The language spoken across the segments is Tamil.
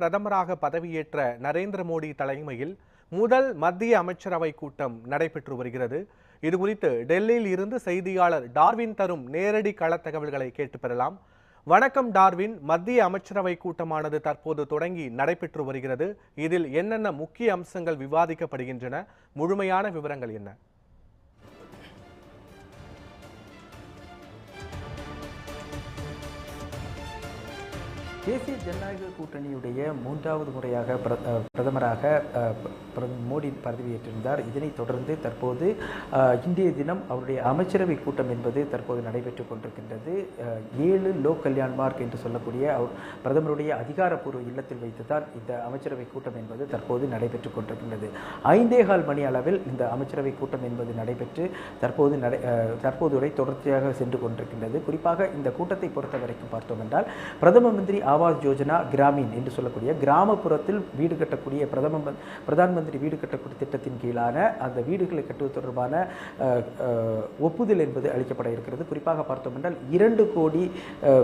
பிரதமராக பதவியேற்ற நரேந்திர மோடி தலைமையில் முதல் மத்திய அமைச்சரவை கூட்டம் நடைபெற்று வருகிறது. இதுகுறித்து டெல்லியில் இருந்து செய்தியாளர் டார்வின் தரும் நேரடி கள தகவல்களை கேட்டு பெறலாம். வணக்கம் டார்வின். மத்திய அமைச்சரவை கூட்டமானது தற்போது தொடங்கி நடைபெற்று வருகிறது. இதில் என்னென்ன முக்கிய அம்சங்கள் விவாதிக்கப்படுகின்றன? முழுமையான விவரங்கள் என்ன? தேசிய ஜனநாயக கூட்டணியுடைய மூன்றாவது முறையாக பிரதமராக மோடி பதவியேற்றிருந்தார். இதனைத் தொடர்ந்து தற்போது இந்திய தினம் அவருடைய அமைச்சரவை கூட்டம் என்பது தற்போது நடைபெற்றுக் கொண்டிருக்கின்றது. ஏழு லோக் கல்யாண் மார்க் என்று சொல்லக்கூடிய அவர் பிரதமருடைய அதிகாரப்பூர்வ இல்லத்தில் வைத்துதான் இந்த அமைச்சரவை கூட்டம் என்பது தற்போது நடைபெற்றுக் கொண்டிருக்கின்றது. ஐந்தே கால் மணி அளவில் இந்த அமைச்சரவை கூட்டம் என்பது நடைபெற்று தற்போது நடை அஹ், தற்போது வரை தொடர்ச்சியாக சென்று கொண்டிருக்கின்றது. குறிப்பாக இந்த கூட்டத்தை பொறுத்த வரைக்கும் பார்த்தோம் என்றால் பிரதம மந்திரி ஆவாஸ் யோஜனா கிராமீன் என்று சொல்லக்கூடிய கிராமப்புறத்தில் வீடு கட்டக்கூடிய பிரதம பிரதான் மந்திரி வீடு கட்டக்கூடிய திட்டத்தின் கீழான அந்த வீடுகளை கட்டுவது தொடர்பான ஒப்புதல் என்பது அளிக்கப்பட இருக்கிறது. குறிப்பாக பார்த்தோம் என்றால் இரண்டு கோடி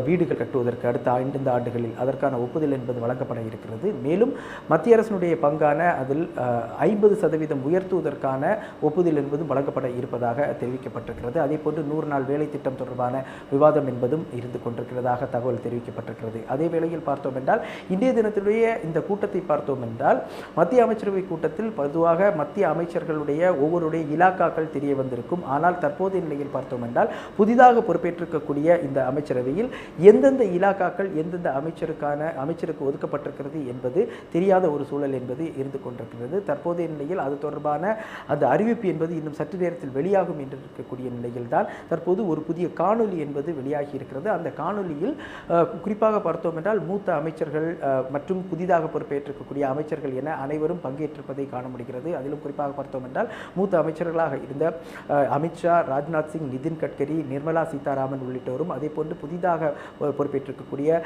வீடுகள் கட்டுவதற்கு அடுத்த ஐந்து ஆண்டுகளில் அதற்கான ஒப்புதல் என்பது வழங்கப்பட இருக்கிறது. மேலும் மத்திய அரசினுடைய பங்கான அதில் ஐம்பது சதவீதம் உயர்த்துவதற்கான ஒப்புதல் என்பதும் வழங்கப்பட இருப்பதாக தெரிவிக்கப்பட்டிருக்கிறது. அதே போன்று நூறு நாள் வேலை திட்டம் தொடர்பான விவாதம் என்பதும் இருந்து கொண்டிருக்கிறதாக தகவல் தெரிவிக்கப்பட்டிருக்கிறது. அதே வேளையில் பார்த்தோம் என்றால் இன்றைய தினத்தினுடைய இந்த கூட்டத்தை பார்த்தோம் என்றால் மத்திய அமைச்சரவை கூட்டத்தில் பொதுவாக மத்திய அமைச்சர்களுடைய ஒவ்வொருடைய இலாக்காக்கள் தெரிய வந்திருக்கும். ஆனால் தற்போதைய நிலையில் பார்த்தோம் என்றால் புதிதாக பொறுப்பேற்றிருக்கக்கூடிய இந்த அமைச்சரவையில் எந்தெந்த இலாக்காக்கள் எந்தெந்த அமைச்சருக்கான அமைச்சருக்கு ஒதுக்கப்பட்டிருக்கிறது என்பது தெரியாத ஒரு சூழல் என்பது இருந்து கொண்டிருக்கிறது. தற்போதைய நிலையில் அது தொடர்பான அந்த அறிவிப்பு என்பது இன்னும் சற்று நேரத்தில் வெளியாகும் என்று இருக்கக்கூடிய நிலையில் தான் தற்போது ஒரு புதிய காணொளி என்பது வெளியாகி இருக்கிறது. அந்த காணொலியில் குறிப்பாக பார்த்தோம் என்றால் மூத்த அமைச்சர்கள் மற்றும் புதிதாக பொறுப்பேற்றிருக்கக்கூடிய அமைச்சர்கள் என அனைவரும் பங்கேற்றிருப்பதை காண முடிகிறது அதிலும் குறிப்பாக பார்த்தோம் என்றால் மூத்த அமைச்சர்களாக இருந்த அமித்ஷா ராஜ்நாத் சிங் நிதின் கட்கரி நிர்மலா சீதாராமன் உள்ளிட்டோரும் அதே போன்று புதிதாக பொறுப்பேற்றிருக்கக்கூடிய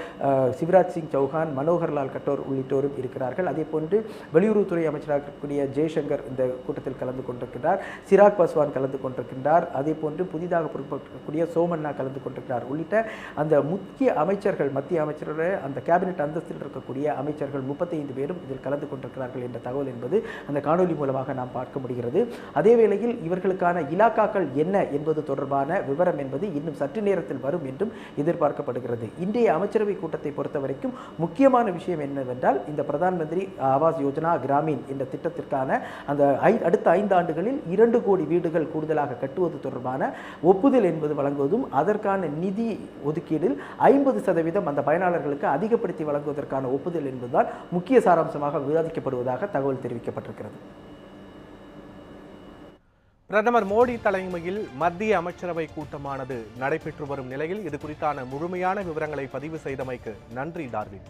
சிவராஜ் சிங் சௌஹான் மனோகர்லால் கட்டோர் உள்ளிட்டோரும் இருக்கிறார்கள். அதே போன்று வெளியுறவுத்துறை அமைச்சராக இருக்கக்கூடிய ஜெய்சங்கர் இந்த கூட்டத்தில் கலந்து கொண்டிருக்கிறார். சிராக் பாஸ்வான் கலந்து கொண்டிருக்கின்றார். அதே போன்று புதிதாக பொறுப்பேற்கக்கூடிய சோமண்ணா கலந்து கொண்டிருக்கிறார். உள்ளிட்ட அந்த முக்கிய அமைச்சர்கள் மத்திய அமைச்சர்கள் அந்த கேபினெட் அந்தஸ்தில் இருக்கக்கூடிய அமைச்சர்கள் முப்பத்தைந்து பேரும் இதில் கலந்து கொண்டிருக்கிறார்கள் என்ற தகவல் என்பது அந்த காணொலி மூலமாக நாம் பார்க்க முடிகிறது. அதே வேளையில் இவர்களுக்கான இலாக்காக்கள் என்ன என்பது தொடர்பான விவரம் என்பது இன்னும் சற்று நேரத்தில் வரும் என்றும் எதிர்பார்க்கப்படுகிறது. இன்றைய அமைச்சரவை கூட்டத்தை பொறுத்த வரைக்கும் முக்கியமான விஷயம் என்னவென்றால் இந்த பிரதான் மந்திரி ஆவாஸ் யோஜனா கிராமீன் என்ற திட்டத்திற்கான அந்த அடுத்த ஐந்து ஆண்டுகளில் இரண்டு கோடி வீடுகள் கூடுதலாக கட்டுவது தொடர்பான ஒப்புதல் என்பது வழங்குவதும் அதற்கான நிதி ஒதுக்கீடில் ஐம்பது சதவீதம் அந்த பயனாளர்களுக்கு அதிகப்படுத்தி வழங்குவதற்கான ஒப்புதல் என்பதுதான் முக்கிய சாராம்சமாக விவாதிக்கப்படுவதாக தகவல் தெரிவிக்கப்பட்டிருக்கிறது பிரதமர் மோடி தலைமையில் மத்திய அமைச்சரவை கூட்டமானது நடைபெற்று வரும் நிலையில் இது குறித்தான முழுமையான விவரங்களை பதிவு செய்தமைக்கு நன்றி டார்வின்.